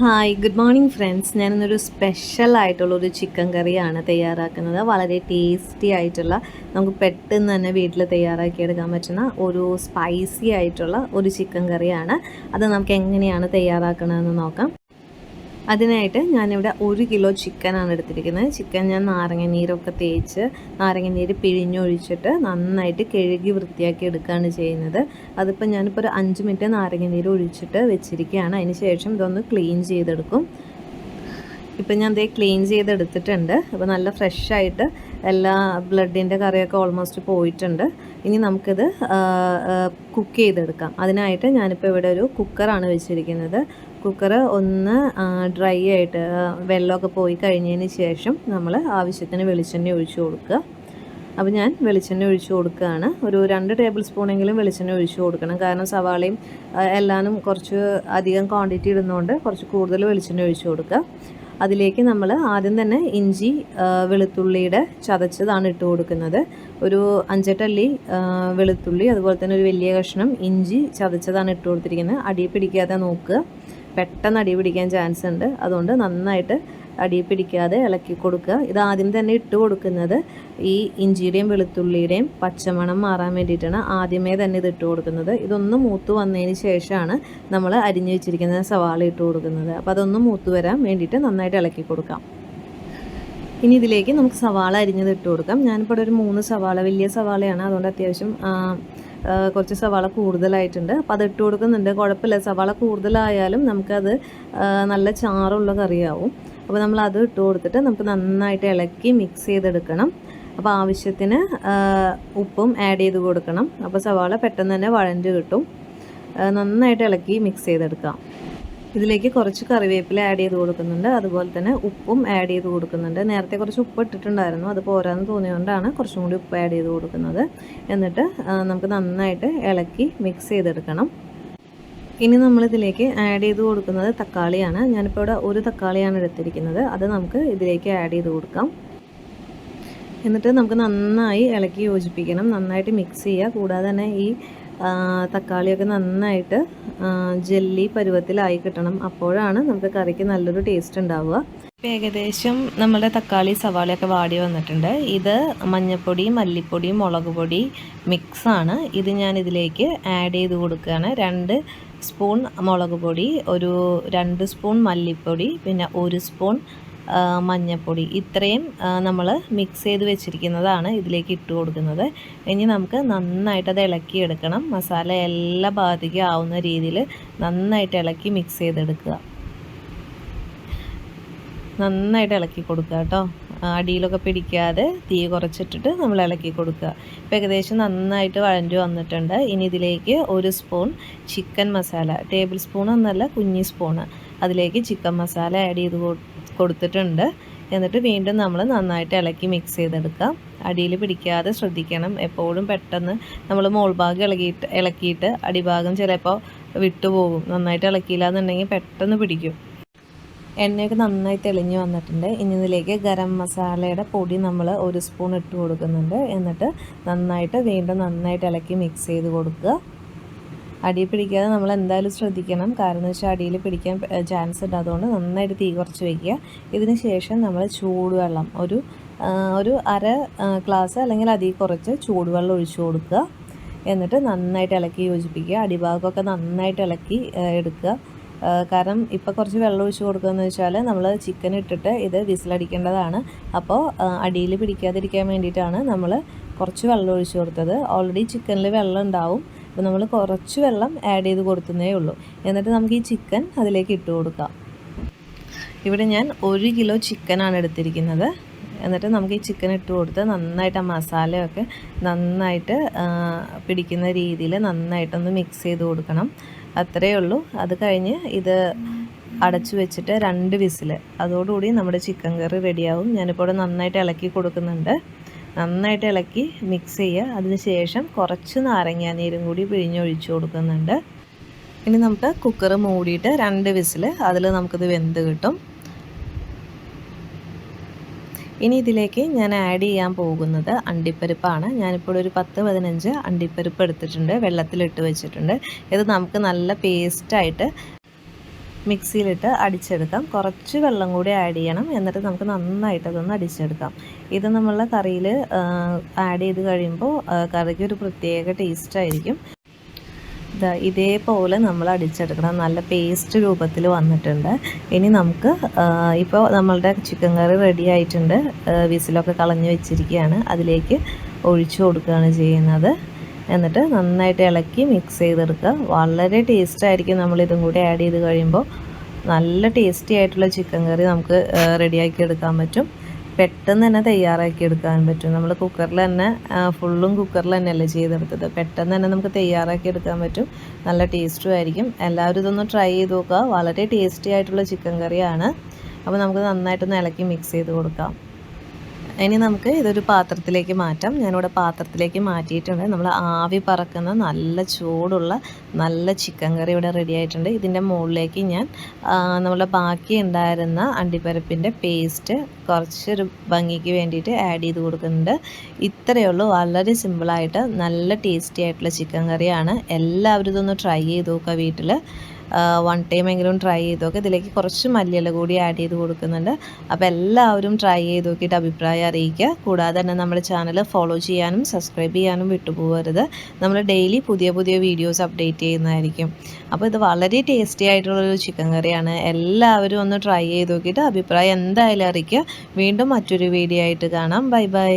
Hi good morning friends ഞാനിന്നൊരു special ആയിട്ടുള്ള ഒരു ചിക്കൻ കറിയാണ് തയ്യാറാക്കുന്നത്. വളരെ ടേസ്റ്റി ആയിട്ടുള്ള നമുക്ക് പെട്ടെന്ന് തന്നെ വീട്ടിൽ തയ്യാറാക്കിയെടുക്കാൻ പറ്റുന്ന ഒരു സ്പൈസി ആയിട്ടുള്ള ഒരു ചിക്കൻ കറിയാണ്. അത് നമുക്ക് എങ്ങനെയാണ് തയ്യാറാക്കണമെന്ന് നോക്കാം. അതിനായിട്ട് ഞാനിവിടെ ഒരു കിലോ ചിക്കനാണ് എടുത്തിരിക്കുന്നത്. ചിക്കൻ ഞാൻ നാരങ്ങ നീരൊക്കെ തേച്ച് നാരങ്ങ നീര് പിഴിഞ്ഞൊഴിച്ചിട്ട് നന്നായിട്ട് കഴുകി വൃത്തിയാക്കി എടുക്കുകയാണ് ചെയ്യുന്നത്. അതിപ്പോൾ ഞാനിപ്പോൾ ഒരു അഞ്ച് മിനിറ്റ് നാരങ്ങ നീര് ഒഴിച്ചിട്ട് വെച്ചിരിക്കുകയാണ്. അതിന് ശേഷം ഇതൊന്ന് ക്ലീൻ ചെയ്തെടുക്കും. ഇപ്പം ഞാൻ ദേ ക്ലീൻ ചെയ്തെടുത്തിട്ടുണ്ട്. അപ്പോൾ നല്ല ഫ്രഷായിട്ട് എല്ലാ ബ്ലഡിന്റെ കറിയൊക്കെ ഓൾമോസ്റ്റ് പോയിട്ടുണ്ട്. ഇനി നമുക്കിത് കുക്ക് ചെയ്തെടുക്കാം. അതിനായിട്ട് ഞാനിപ്പോൾ ഇവിടെ ഒരു കുക്കറാണ് വെച്ചിരിക്കുന്നത്. കുക്കർ ഒന്ന് ഡ്രൈ ആയിട്ട് വെള്ളമൊക്കെ പോയി കഴിഞ്ഞതിന് ശേഷം നമ്മൾ ആവശ്യത്തിന് വെളിച്ചെണ്ണ ഒഴിച്ച് കൊടുക്കുക. അപ്പോൾ ഞാൻ വെളിച്ചെണ്ണ ഒഴിച്ചു കൊടുക്കുകയാണ്. ഒരു രണ്ട് ടേബിൾ സ്പൂണെങ്കിലും വെളിച്ചെണ്ണ ഒഴിച്ച് കൊടുക്കണം. കാരണം സവാളയും എല്ലാം കുറച്ച് അധികം ക്വാണ്ടിറ്റി ഇടുന്നതുകൊണ്ട് കുറച്ച് കൂടുതൽ വെളിച്ചെണ്ണ ഒഴിച്ച് കൊടുക്കുക. അതിലേക്ക് നമ്മൾ ആദ്യം തന്നെ ഇഞ്ചി വെളുത്തുള്ളിയുടെ ചതച്ചതാണ് ഇട്ട് കൊടുക്കുന്നത്. ഒരു അഞ്ചെട്ടല്ലി വെളുത്തുള്ളി അതുപോലെ തന്നെ ഒരു വലിയ കഷ്ണം ഇഞ്ചി ചതച്ചതാണ് ഇട്ട് കൊടുത്തിരിക്കുന്നത്. അടി പിടിക്കാതെ നോക്കുക. പെട്ടെന്ന് അടി പിടിക്കാൻ ചാൻസ് ഉണ്ട്. അതുകൊണ്ട് നന്നായിട്ട് അടി പിടിക്കാതെ ഇളക്കി കൊടുക്കുക. ഇത് ആദ്യം തന്നെ ഇട്ട് കൊടുക്കുന്നത് ഈ ഇഞ്ചിയുടെയും വെളുത്തുള്ളിയുടെയും പച്ചമണം മാറാൻ വേണ്ടിയിട്ടാണ് ആദ്യമേ തന്നെ ഇത് ഇട്ട് കൊടുക്കുന്നത്. ഇതൊന്ന് മൂത്ത് വന്നതിന് ശേഷമാണ് നമ്മൾ അരിഞ്ഞു വെച്ചിരിക്കുന്ന സവാള ഇട്ട് കൊടുക്കുന്നത്. അപ്പോൾ അതൊന്ന് മൂത്ത് വരാൻ വേണ്ടിയിട്ട് നന്നായിട്ട് ഇളക്കി കൊടുക്കാം. ഇനി ഇതിലേക്ക് നമുക്ക് സവാള അരിഞ്ഞത് ഇട്ട് കൊടുക്കാം. ഞാനിപ്പോൾ ഒരു മൂന്ന് സവാള വലിയ സവാളയാണ്. അതുകൊണ്ട് അത്യാവശ്യം കുറച്ച് സവാള കൂടുതലായിട്ടുണ്ട്. അപ്പോൾ അത് ഇട്ട് കൊടുക്കുന്നുണ്ട്. കുഴപ്പമില്ല. സവാള കൂടുതലായാലും നമുക്കത് നല്ല ചാറുള്ള കറിയാവും. അപ്പോൾ നമ്മൾ അത് ഇട്ട് കൊടുത്തിട്ട് നമുക്ക് നന്നായിട്ട് ഇളക്കി മിക്സ് ചെയ്തെടുക്കണം. അപ്പോൾ ആവശ്യത്തിന് ഉപ്പും ആഡ് ചെയ്ത് കൊടുക്കണം. അപ്പോൾ സവാള പെട്ടെന്ന് തന്നെ വഴഞ്ഞ് കിട്ടും. നന്നായിട്ട് ഇളക്കി മിക്സ് ചെയ്തെടുക്കാം. ഇതിലേക്ക് കുറച്ച് കറിവേപ്പില ആഡ് ചെയ്ത് കൊടുക്കുന്നുണ്ട്. അതുപോലെ തന്നെ ഉപ്പും ആഡ് ചെയ്ത് കൊടുക്കുന്നുണ്ട്. നേരത്തെ കുറച്ച് ഉപ്പ് ഇട്ടിട്ടുണ്ടായിരുന്നു. അത് പോരാന്ന് തോന്നിയതുകൊണ്ടാണ് കുറച്ചും കൂടി ഉപ്പ് ആഡ് ചെയ്ത് കൊടുക്കുന്നത്. എന്നിട്ട് നമുക്ക് നന്നായിട്ട് ഇളക്കി മിക്സ് ചെയ്തെടുക്കണം. ഇനി നമ്മളിതിലേക്ക് ആഡ് ചെയ്ത് കൊടുക്കുന്നത് തക്കാളിയാണ്. ഞാനിപ്പോൾ ഇവിടെ ഒരു തക്കാളിയാണ് എടുത്തിരിക്കുന്നത്. അത് നമുക്ക് ഇതിലേക്ക് ആഡ് ചെയ്ത് കൊടുക്കാം. എന്നിട്ട് നമുക്ക് നന്നായി ഇളക്കി യോജിപ്പിക്കണം. നന്നായിട്ട് മിക്സ് ചെയ്യുക. കൂടാതെ തന്നെ ഈ തക്കാളിയൊക്കെ നന്നായിട്ട് ജെല്ലി പരുവത്തിലായി കിട്ടണം. അപ്പോഴാണ് നമുക്ക് കറിക്ക് നല്ലൊരു ടേസ്റ്റ് ഉണ്ടാവുക. ഇപ്പം ഏകദേശം നമ്മുടെ തക്കാളി സവാളയൊക്കെ വാടി വന്നിട്ടുണ്ട്. ഇത് മഞ്ഞൾപ്പൊടി മല്ലിപ്പൊടി മുളക് പൊടി മിക്സാണ് ഇത് ഞാൻ ഇതിലേക്ക് ആഡ് ചെയ്ത് കൊടുക്കുകയാണ്. രണ്ട് സ്പൂൺ മുളക് പൊടി ഒരു രണ്ട് സ്പൂൺ മല്ലിപ്പൊടി പിന്നെ ഒരു സ്പൂൺ മഞ്ഞൾപ്പൊടി ഇത്രയും നമ്മൾ മിക്സ് ചെയ്ത് വെച്ചിരിക്കുന്നതാണ് ഇതിലേക്ക് ഇട്ട് കൊടുക്കുന്നത്. ഇനി നമുക്ക് നന്നായിട്ട് അത് ഇളക്കിയെടുക്കണം. മസാല എല്ലാ ഭാഗത്തേക്കും ആവുന്ന രീതിയിൽ നന്നായിട്ട് ഇളക്കി മിക്സ് ചെയ്തെടുക്കുക. നന്നായിട്ട് ഇളക്കി കൊടുക്കുക കേട്ടോ. അടിയിലൊക്കെ പിടിക്കാതെ തീ കുറച്ചിട്ടിട്ട് നമ്മൾ ഇളക്കി കൊടുക്കുക. ഇപ്പം ഏകദേശം നന്നായിട്ട് വഴഞ്ഞു വന്നിട്ടുണ്ട്. ഇനി ഇതിലേക്ക് ഒരു spoon chicken masala table spoon എന്നല്ല കുഞ്ഞി സ്പൂണ് അതിലേക്ക് ചിക്കൻ മസാല ആഡ് ചെയ്ത് കൊടുത്തിട്ടുണ്ട്. എന്നിട്ട് വീണ്ടും നമ്മൾ നന്നായിട്ട് ഇളക്കി മിക്സ് ചെയ്തെടുക്കാം അടിയിൽ പിടിക്കാതെ ശ്രദ്ധിക്കണം. എപ്പോഴും പെട്ടെന്ന് നമ്മൾ മോൾ മോൾഭാഗം ഇളകിയിട്ട് ഇളക്കിയിട്ട് അടിഭാഗം ചിലപ്പോൾ വിട്ടുപോകും നന്നായിട്ട് ഇളക്കിയില്ല എന്നുണ്ടെങ്കിൽ പെട്ടെന്ന് പിടിക്കും. എണ്ണയൊക്കെ നന്നായി തെളിഞ്ഞു വന്നിട്ടുണ്ട്. ഇനി ഇതിലേക്ക് ഗരം മസാലയുടെ പൊടി നമ്മൾ ഒരു സ്പൂൺ ഇട്ട് കൊടുക്കുന്നുണ്ട്. എന്നിട്ട് നന്നായിട്ട് വീണ്ടും നന്നായിട്ട് ഇളക്കി മിക്സ് ചെയ്ത് കൊടുക്കുക. അടി പിടിക്കാതെ നമ്മൾ എന്തായാലും ശ്രദ്ധിക്കണം. കാരണം എന്ന് വെച്ചാൽ അടിയിൽ പിടിക്കാൻ ചാൻസ് ഉണ്ട്. അതുകൊണ്ട് നന്നായിട്ട് തീ കുറച്ച് വയ്ക്കുക ഇതിന് ശേഷം നമ്മൾ ചൂടുവെള്ളം ഒരു ഒരു അര ഗ്ലാസ് അല്ലെങ്കിൽ അതിൽ കുറച്ച് ചൂടുവെള്ളം ഒഴിച്ചു കൊടുക്കുക. എന്നിട്ട് നന്നായിട്ട് ഇളക്കി യോജിപ്പിക്കുക. അടിഭാഗമൊക്കെ നന്നായിട്ട് ഇളക്കി എടുക്കുക. കാരണം ഇപ്പോൾ കുറച്ച് വെള്ളം ഒഴിച്ച് കൊടുക്കുകയെന്ന് വെച്ചാൽ നമ്മൾ ചിക്കൻ ഇട്ടിട്ട് ഇത് വിസിലടിക്കേണ്ടതാണ്. അപ്പോൾ അടിയിൽ പിടിക്കാതിരിക്കാൻ വേണ്ടിയിട്ടാണ് നമ്മൾ കുറച്ച് വെള്ളം ഒഴിച്ച് കൊടുത്തത്. ഓൾറെഡി ചിക്കനിൽ വെള്ളം ഉണ്ടാവും. അപ്പോൾ നമ്മൾ കുറച്ച് വെള്ളം ആഡ് ചെയ്ത് കൊടുക്കുന്നേ ഉള്ളൂ. എന്നിട്ട് നമുക്ക് ഈ ചിക്കൻ അതിലേക്ക് ഇട്ട് കൊടുക്കാം. ഇവിടെ ഞാൻ ഒരു കിലോ ചിക്കനാണ് എടുത്തിരിക്കുന്നത്. എന്നിട്ട് നമുക്ക് ഈ ചിക്കൻ ഇട്ട് കൊടുത്ത് നന്നായിട്ട് ആ മസാലയൊക്കെ നന്നായിട്ട് പിടിക്കുന്ന രീതിയിൽ നന്നായിട്ടൊന്ന് മിക്സ് ചെയ്ത് കൊടുക്കണം. അത്രയേ ഉള്ളൂ. അത് കഴിഞ്ഞ് ഇത് അടച്ചു വെച്ചിട്ട് രണ്ട് വിസിൽ അതോടുകൂടി നമ്മുടെ ചിക്കൻ കറി റെഡിയാവും ഞാനിപ്പോൾ നന്നായിട്ട് ഇളക്കി കൊടുക്കുന്നുണ്ട്. നന്നായിട്ട് ഇളക്കി മിക്സ് ചെയ്യുക. അതിന് ശേഷം കുറച്ച് നാരങ്ങാനീരും കൂടി പിഴിഞ്ഞൊഴിച്ച് കൊടുക്കുന്നുണ്ട്. ഇനി നമുക്ക് കുക്കർ മൂടിയിട്ട് രണ്ട് വിസിൽ അതിൽ നമുക്കിത് വെന്ത് കിട്ടും. ഇനി ഇതിലേക്ക് ഞാൻ ആഡ് ചെയ്യാൻ പോകുന്നത് അണ്ടിപ്പരിപ്പാണ്. ഞാനിപ്പോൾ ഒരു പത്ത് പതിനഞ്ച് അണ്ടിപ്പരിപ്പ് എടുത്തിട്ടുണ്ട്. വെള്ളത്തിലിട്ട് വെച്ചിട്ടുണ്ട്. ഇത് നമുക്ക് നല്ല പേസ്റ്റായിട്ട് മിക്സിയിലിട്ട് അടിച്ചെടുക്കാം. കുറച്ച് വെള്ളം കൂടി ആഡ് ചെയ്യണം. എന്നിട്ട് നമുക്ക് നന്നായിട്ട് അതൊന്ന് അടിച്ചെടുക്കാം. ഇത് നമ്മളുടെ കറിയിൽ ആഡ് ചെയ്ത് കഴിയുമ്പോൾ കറിക്ക് ഒരു പ്രത്യേക ടേസ്റ്റ് ആയിരിക്കും. ദാ ഇതേപോലെ നമ്മൾ അടിച്ചെടുക്കണം. നല്ല പേസ്റ്റ് രൂപത്തിൽ വന്നിട്ടുണ്ട്. ഇനി നമുക്ക് ഇപ്പോൾ നമ്മളുടെ ചിക്കൻ കറി റെഡി ആയിട്ടുണ്ട്. വിസിലൊക്കെ കളഞ്ഞു വെച്ചിരിക്കുകയാണ്. അതിലേക്ക് ഒഴിച്ചു കൊടുക്കുകയാണ് ചെയ്യുന്നത്. എന്നിട്ട് നന്നായിട്ട് ഇളക്കി മിക്സ് ചെയ്തെടുക്കുക. വളരെ ടേസ്റ്റ് ആയിരിക്കും നമ്മൾ ഇതും കൂടി ആഡ് ചെയ്ത് കഴിയുമ്പോൾ. നല്ല ടേസ്റ്റി ആയിട്ടുള്ള ചിക്കൻ കറി നമുക്ക് റെഡിയാക്കി എടുക്കാൻ പറ്റും. പെട്ടെന്ന് തന്നെ തയ്യാറാക്കി എടുക്കാൻ പറ്റും. നമ്മൾ കുക്കറിൽ തന്നെ ഫുള്ളും കുക്കറിൽ തന്നെയല്ലേ ചെയ്തെടുത്തത്. പെട്ടെന്ന് തന്നെ നമുക്ക് തയ്യാറാക്കി എടുക്കാൻ പറ്റും. നല്ല ടേസ്റ്റും ആയിരിക്കും. എല്ലാവരും ഇതൊന്ന് ട്രൈ ചെയ്ത് നോക്കുക. വളരെ ടേസ്റ്റി ആയിട്ടുള്ള ചിക്കൻ കറിയാണ് അപ്പോൾ നമുക്ക് നന്നായിട്ടൊന്ന് ഇളക്കി മിക്സ് ചെയ്ത് കൊടുക്കാം. ഇനി നമുക്ക് ഇതൊരു പാത്രത്തിലേക്ക് മാറ്റാം. ഞാനിവിടെ പാത്രത്തിലേക്ക് മാറ്റിയിട്ടുണ്ട്. നമ്മൾ ആവി പറക്കുന്ന നല്ല ചൂടുള്ള നല്ല ചിക്കൻ കറി ഇവിടെ റെഡി ആയിട്ടുണ്ട്. ഇതിന്റെ മുകളിലേക്ക് ഞാൻ നമ്മളെ ബാക്കി ഉണ്ടായിരുന്ന അണ്ടിപ്പരപ്പിന്റെ പേസ്റ്റ് കുറച്ചൊരു ഭംഗിക്ക് വേണ്ടിയിട്ട് ആഡ് ചെയ്ത് കൊടുക്കുന്നുണ്ട്. ഇത്രയേ ഉള്ളൂ. വളരെ സിമ്പിളായിട്ട് നല്ല ടേസ്റ്റി ആയിട്ടുള്ള ചിക്കൻ കറിയാണ്. എല്ലാവരും ഇതൊന്ന് ട്രൈ ചെയ്ത് നോക്കുക വീട്ടിൽ വൺ ടൈം എങ്കിലും ട്രൈ ചെയ്ത് നോക്കുക ഇതിലേക്ക് കുറച്ച് മല്ലിയില കൂടി ആഡ് ചെയ്ത് കൊടുക്കുന്നുണ്ട്. അപ്പോൾ എല്ലാവരും ട്രൈ ചെയ്ത് നോക്കിയിട്ട് അഭിപ്രായം അറിയിക്കുക. കൂടാതെ തന്നെ നമ്മുടെ ചാനൽ ഫോളോ ചെയ്യാനും സബ്സ്ക്രൈബ് ചെയ്യാനും വിട്ടുപോകരുത്. നമ്മൾ ഡെയിലി പുതിയ പുതിയ വീഡിയോസ് അപ്ഡേറ്റ് ചെയ്യുന്നതായിരിക്കും. അപ്പോൾ ഇത് വളരെ ടേസ്റ്റി ആയിട്ടുള്ളൊരു ചിക്കൻ കറിയാണ്. എല്ലാവരും ഒന്ന് ട്രൈ ചെയ്ത് നോക്കിയിട്ട് അഭിപ്രായം എന്തായാലും അറിയിക്കുക. വീണ്ടും മറ്റൊരു വീഡിയോ ആയിട്ട് കാണാം. Bye bye